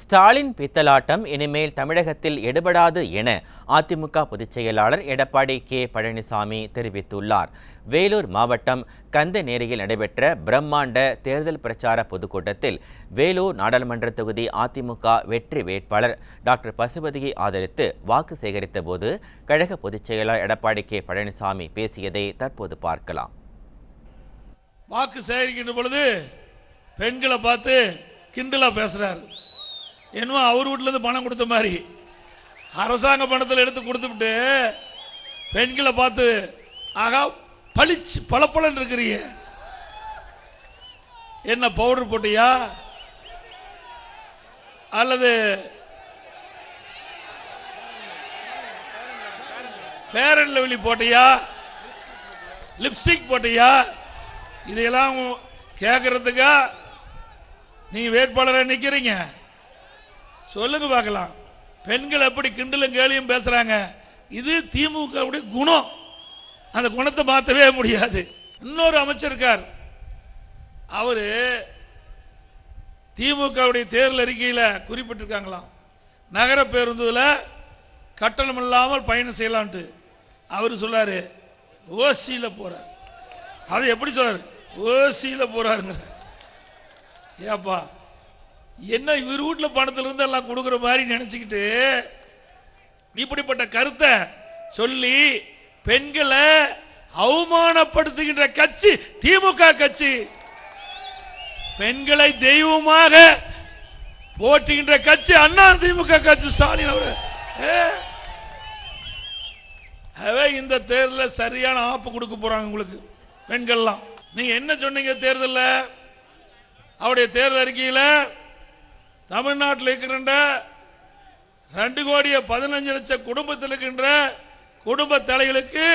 ஸ்டாலின் பித்தலாட்டம் இனிமேல் தமிழகத்தில் எடுபடாது என அதிமுக பொதுச் செயலாளர் எடப்பாடி கே. பழனிசாமி தெரிவித்துள்ளார். வேலூர் மாவட்டம் கந்தநேரியில் நடைபெற்ற பிரம்மாண்ட தேர்தல் பிரச்சார பொதுக்கூட்டத்தில் வேலூர் நாடாளுமன்ற தொகுதி அதிமுக வெற்றி வேட்பாளர் டாக்டர் பசுபதியை ஆதரித்து வாக்கு சேகரித்த போது கழக பொதுச் செயலாளர் எடப்பாடி கே. பழனிசாமி பேசியதை தற்போது பார்க்கலாம். வாக்கு சேகரிக்கின்ற பொழுது பெண்களை பார்த்து கிண்டலா பேசுறாரு. என்னமோ அவர் வீட்டுல இருந்து பணம் கொடுத்த மாதிரி. அரசாங்க பணத்தில் எடுத்து கொடுத்துவிட்டு பெண்களை பார்த்து ஆகா பளிச்சு பளபளன்னு இருக்கிறீங்க. என்ன பவுடர் போட்டியா? அல்லது ஃபேர் அண்ட் லவ்லி போட்டியா? லிப்ஸ்டிக் போட்டியா? இதையெல்லாம் கேட்கறதுக்கா நீங்க வேட்பாளராக நிற்கிறீங்க சொல்லுங்க பார்க்கலாம். பெண்கள் எப்படி கிண்டலும் கேலியும் பேசுறாங்க? இது திமுக குணம். அந்த குணத்தை மாற்றவே முடியாது. இன்னொரு அமைச்சர் இருக்கார். அவர் திமுகவுடைய தேர்தல் அறிக்கையில் குறிப்பிட்டிருக்காங்களாம். நகர பேருந்தில் கட்டணம் இல்லாமல் பயணம் செய்யலான்ட்டு. அவர் சொல்கிறார் ஓசியில் போகிறார் அதை எப்படி சொல்கிறார் ஓசியில் போகிறாருங்கிற ஏப்பா என்ன இவர் வீட்டில் பணத்தில் இருந்து எல்லாம் கொடுக்குற மாதிரி நினச்சிக்கிட்டு இப்படிப்பட்ட கருத்தை சொல்லி பெண்களை அவமானப்படுத்துகின்ற கட்சி திமுக கட்சி. பெண்களை தெய்வமாக போட்டுகின்ற கட்சி அண்ணா திமுக கட்சி ஸ்டாலின் அவர். இந்த தேர்தலில் சரியான ஆப்பு கொடுக்க போறாங்க உங்களுக்கு பெண்கள்லாம். நீங்க என்ன சொன்னீங்க தேர்தலில்? அவருடைய தேர்தல் அறிக்கையில் தமிழ்நாட்டில் இருக்கின்ற ரெண்டு கோடியே பதினஞ்சு லட்சம் குடும்பத்தில் இருக்கின்ற குடும்ப தலைகளுக்கு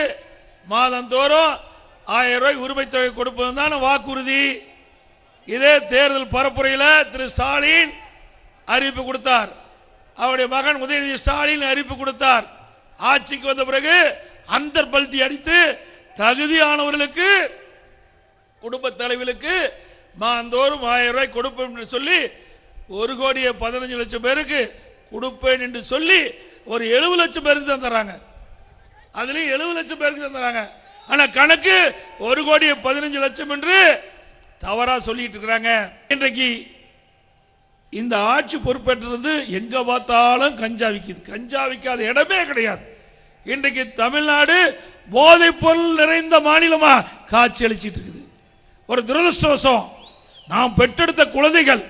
மாதந்தோறும் ஆயிரம் ரூபாய் உரிமை தொகை கொடுப்பது தான் வாக்குறுதி. இதே தேர்தல் பரப்புரையில் திரு ஸ்டாலின் அறிவிப்பு கொடுத்தார். அவருடைய மகன் உதயநிதி ஸ்டாலின் அறிவிப்பு கொடுத்தார். ஆட்சிக்கு வந்த பிறகு அந்த பல்தி அடித்து தகுதியானவர்களுக்கு குடும்ப தலைவர்களுக்கு மாந்தோறும் ஆயிரம் ரூபாய் கொடுப்போம் என்று சொல்லி ஒரு கோடியே பதினஞ்சு லட்சம் பேருக்கு கொடுப்பேன் என்று சொல்லி ஒரு எழுபது லட்சம் பேருக்கு தான் தராங்க. எழுபது லட்சம் பேருக்கு தான் தராங்க. கணக்கு ஒரு கோடியே பதினஞ்சு லட்சம் என்று தவறாக சொல்லிட்டு இருக்கிறாங்க. இன்றைக்கு இந்த ஆட்சி பொறுப்பேற்றிருந்து எங்கே பார்த்தாலும் கஞ்சா விக்குது. கஞ்சா விக்காத இடமே கிடையாது. இன்றைக்கு தமிழ்நாடு போதைப் பொருள் நிறைந்த மாநிலமாக காட்சி அளிச்சிட்டு இருக்குது. ஒரு துரதிருஷ்டவசம். நாம் பெற்றெடுத்த குழந்தைகள்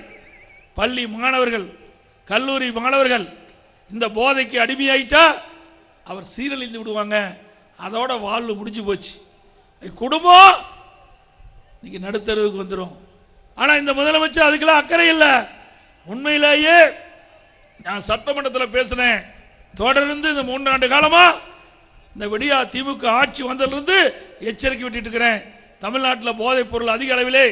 பள்ளி மாணவர்கள் கல்லூரி மாணவர்கள் இந்த போதைக்கு அடிமையாயிட்டா அவர் சீரழிந்து விடுவாங்க. அதோட வாழ்வு முடிஞ்சு போச்சு. குடும்பம். இன்னைக்கு நடுத்தருவுக்கு வந்துடும் ஆனால் இந்த முதலமைச்சர் அதுக்கெல்லாம் அக்கறை இல்லை. உண்மையிலேயே நான் சட்டமன்றத்தில் பேசினேன். தொடர்ந்து இந்த மூன்றாண்டு காலமாக இந்த விடியா திமுக ஆட்சி வந்ததுலேருந்து எச்சரிக்கை விட்டுட்டு இருக்கிறேன். தமிழ்நாட்டில் போதைப் பொருள் அதிக அளவிலே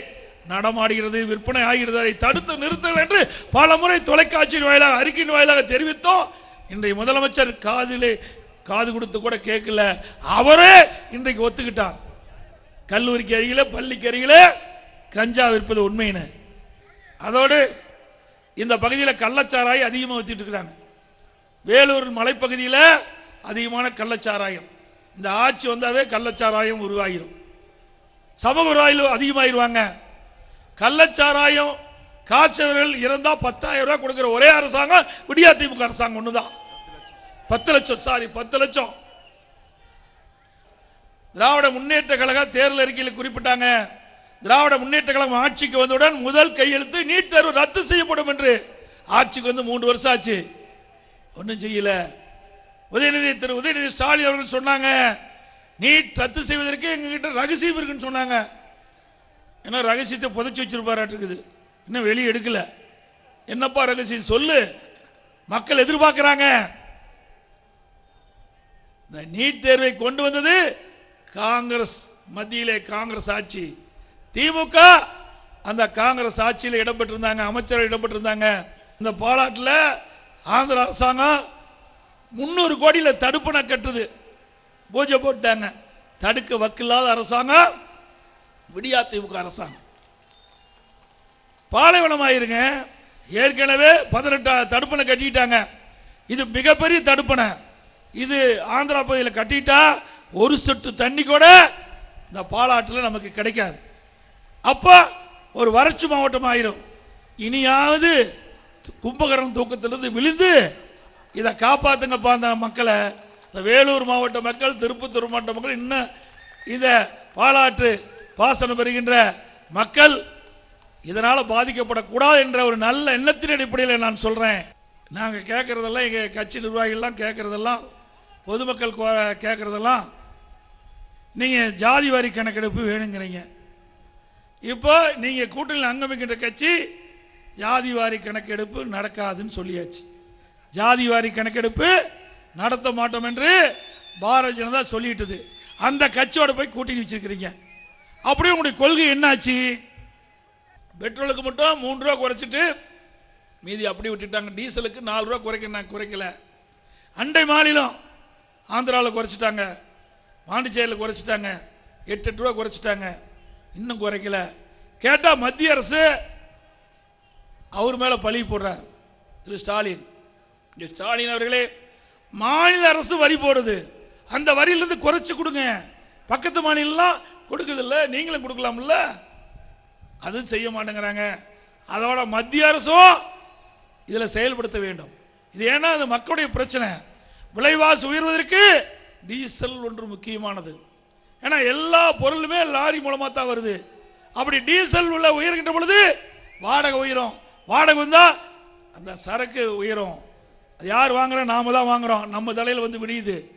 நடமாடுகிறது விற்பனை ஆகிறது அதை தடுத்து நிறுத்தல் என்று பல முறை தொலைக்காட்சியின் வாயிலாக அறிக்கையின் வாயிலாக தெரிவித்தோம். இன்றைய முதலமைச்சர் காதிலே காது கொடுத்து கூட கேட்கல. அவரே இன்றைக்கு ஒத்துக்கிட்டார். கல்லூரிக்கு அருகில பள்ளிக்கு அருகில கஞ்சா விற்பது உண்மைன்னு. அதோடு இந்த பகுதியில் கள்ளச்சாராயம் அதிகமாக வித்துட்டு இருக்கிறாங்க. வேலூர் மலைப்பகுதியில் அதிகமான கள்ளச்சாராயம். இந்த ஆட்சி வந்தாவே கள்ளச்சாராயம் உருவாகிடும் சமூக விரோதிகள் அதிகமாயிருவாங்க. கள்ளச்சாராயம் காய்ச்சவர்கள் இறந்தா பத்தாயிரம் ரூபாய் கொடுக்கிற ஒரே அரசாங்கம் விடியா திமுக அரசாங்கம் ஒண்ணுதான். பத்து லட்சம் சாரி பத்து லட்சம். திராவிட முன்னேற்ற கழக தேர்தல் அறிக்கையில் குறிப்பிட்டாங்க. திராவிட முன்னேற்ற கழகம் ஆட்சிக்கு வந்தவுடன் முதல் கையெழுத்து நீட் தேர்வு ரத்து செய்யப்படும் என்று. ஆட்சிக்கு வந்து மூன்று வருஷம் ஆச்சு. ஒன்றும் செய்யல. உதயநிதி திரு உதயநிதி ஸ்டாலின் அவர்கள் சொன்னாங்க. நீட் ரத்து செய்வதற்கு எங்ககிட்ட ரகசியம் இருக்குன்னு சொன்னாங்க. ஏன்னா ரகசியத்தை புதைச்சி வச்சிருப்பாராட்டிருக்குது. இன்னும் வெளியே எடுக்கல. என்னப்பா ரகசியம்? சொல்லு. மக்கள் எதிர்பார்க்கிறாங்க. இந்த நீட் தேர்வை கொண்டு வந்தது காங்கிரஸ் மத்தியிலே காங்கிரஸ் ஆட்சி. திமுக அந்த காங்கிரஸ் ஆட்சியில் இடம்பெற்றிருந்தாங்க அமைச்சர் இடம்பெற்றிருந்தாங்க. இந்த பாலாட்டில் ஆந்திர அரசாங்கம் முந்நூறு கோடியில் தடுப்பணை கட்டுது. பூஜை போட்டாங்க தடுக்க வக்கில்லாத அரசாங்கம் விடியா திமுக அரசாங்கம். பாலைவனம் ஆயிருங்க ஏற்கனவே பதினெட்டா தடுப்பணை கட்டிட்டாங்க. இது மிகப்பெரிய தடுப்பணை. இது ஆந்திரா பகுதியில் கட்டிட்டா ஒரு சொட்டு தண்ணி கூட இந்த பாலாற்றில் நமக்கு கிடைக்காது. அப்போ ஒரு வறட்சி மாவட்டம் ஆயிரும். இனியாவது கும்பகரணம் தூக்கத்திலிருந்து விழுந்து இதை காப்பாத்துங்கப்பா அந்த மக்களை. இந்த வேலூர் மாவட்ட மக்கள் திருப்பத்தூர் மாவட்ட மக்கள் இன்னும் இதை பாலாற்று பாசனம் பெறுகின்ற மக்கள் இதனால் பாதிக்கப்படக்கூடாது என்ற ஒரு நல்ல எண்ணத்தின் அடிப்படையில் நான் சொல்கிறேன் நாங்கள் கேட்குறதெல்லாம் எங்கள் கட்சி நிர்வாகிகள்லாம் கேட்குறதெல்லாம் பொதுமக்கள் கோ- கேட்குறதெல்லாம் நீங்கள் ஜாதி வாரி கணக்கெடுப்பு வேணுங்கிறீங்க. இப்போ நீங்கள் கூட்டணியில் அங்கமிக்கின்ற கட்சி ஜாதி வாரி கணக்கெடுப்பு நடக்காதுன்னு சொல்லியாச்சு. ஜாதி வாரி கணக்கெடுப்பு நடத்த மாட்டோம் என்று பாரதிய ஜனதா சொல்லிட்டுது. அந்த கட்சியோட போய் கூட்டணி வச்சிருக்கிறீங்க. அப்படியே உங்களுடைய கொள்கை என்னாச்சு? பெட்ரோலுக்கு மட்டும் மூன்று ரூபா குறைச்சிட்டு மீதி அப்படி விட்டுட்டாங்க. டீசலுக்கு நாலு ரூபா குறைக்க நான் குறைக்கல. அண்டை மாநிலம் ஆந்திராவில் குறைச்சிட்டாங்க. பாண்டிச்சேரியில் குறைச்சிட்டாங்க. எட்டு எட்டு ரூபா குறைச்சிட்டாங்க. இன்னும் குறைக்கல. கேட்டால் மத்திய அரசு அவர் மேலே பழி போடுறார். திரு ஸ்டாலின். திரு ஸ்டாலின் அவர்களே மாநில அரசு வரி போடுது. அந்த வரியிலிருந்து குறைச்சி கொடுங்க. பக்கத்து மாநிலம் கொடுக்குதில்ல? நீங்களும் கொடுக்கலாம்ல? அதுவும் செய்ய மாட்டேங்கிறாங்க. அதோட மத்திய அரசும் இதில் செயல்படுத்த வேண்டும். இது ஏன்னா அது மக்களுடைய பிரச்சனை. விலைவாசி உயர்வதற்கு டீசல் ஒன்று முக்கியமானது. ஏன்னா எல்லா பொருளுமே லாரி மூலமாக தான் வருது. அப்படி டீசல் உள்ள உயர்கின்ற பொழுது வாடகை உயரும். வாடகை வந்தால் அந்த சரக்கு உயரும். அது யார் வாங்குறோம் நாம தான் வாங்குறோம். நம்ம தலையில் வந்து விடியுது.